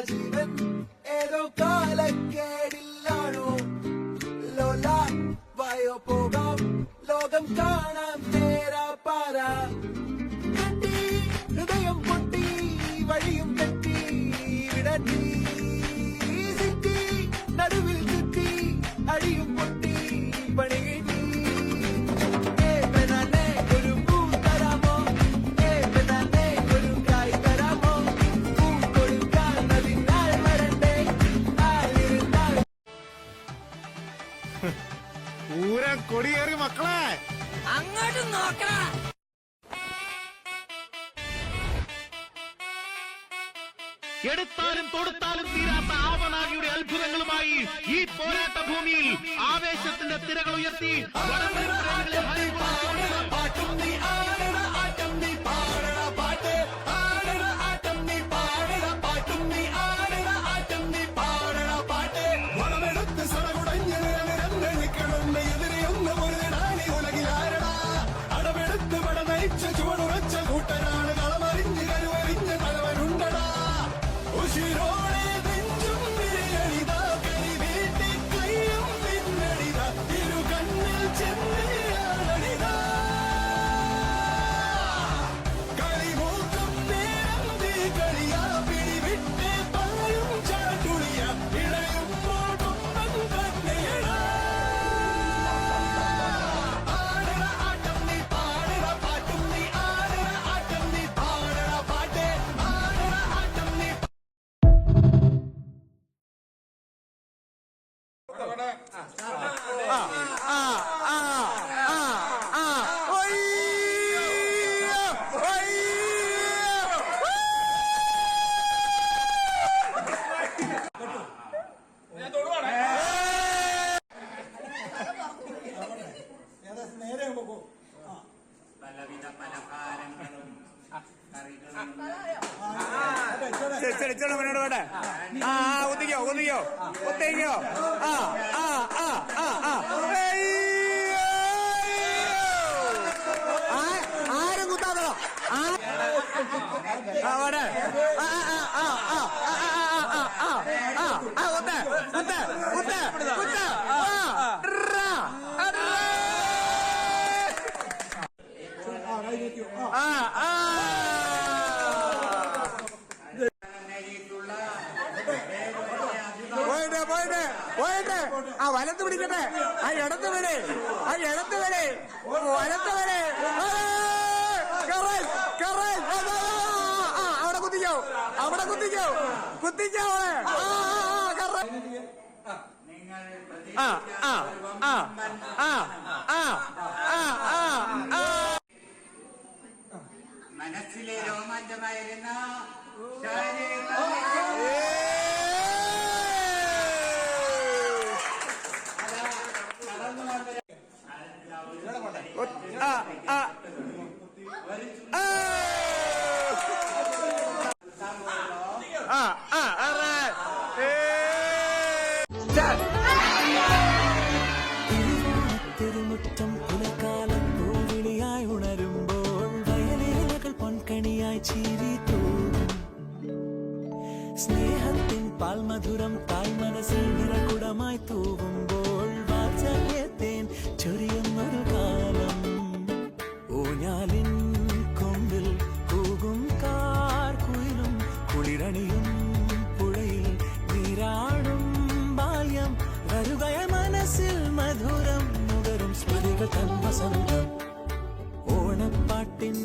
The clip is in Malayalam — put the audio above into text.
രാജീവൻ ഏതോ കാലക്കേടില്ലാണോ ലോല വയോ പോകാം ലോകം കാണാം. കൊടിയേറി മക്കളെ. അങ്ങോട്ട് നോക്കണ എടുത്താലും തൊടുത്താലും തീരാത്ത ആവനാഴിയുടെ അത്ഭുതങ്ങളുമായി ഈ പോരാട്ട ഭൂമിയിൽ ആവേശത്തിന്റെ തിരകൾ ഉയർത്തി പാട്ടും ആ ആ, ഒന്നിക്കോ ഒന്നിക്കോ ഒത്തേക്കോ ആ ആ ആ ആ ആ ആരും കുത്താതോ ആ ആ, ആ, ആ, ആ, ആ, ആ, ആ, ആ, ആ, കുത്ത്, കുത്ത്, കുത്ത്, കുത്ത്. ആ, പോയട്ടെ ആ വലത്ത് പിടിക്കട്ടെ ആ ഇടത്ത് വരെ ആ ഇടത്ത് വരെ വലത്ത് വരെ അവിടെ കുത്തിക്കോ അവിടെ കുത്തിക്കോ കുത്തിക്കോ ആ ആ ആ ആ ആ ആ മനസ്സിലെ രോമാഞ്ചമായിരുന്ന ശാരീരിക திருமுற்றம் குலக்காலம் பூவிழியாய் உணரும்போல் வயலேலகள் பொன்கனியாய் சீரி தூவும். ஸ்நேகத்தின் பால் மதுரம் ഹൃദയ മനസ്സിൽ മധുരം മുകരും സ്മൃതികൾ തന്മസന്തം ഓണപ്പാട്ടിൻ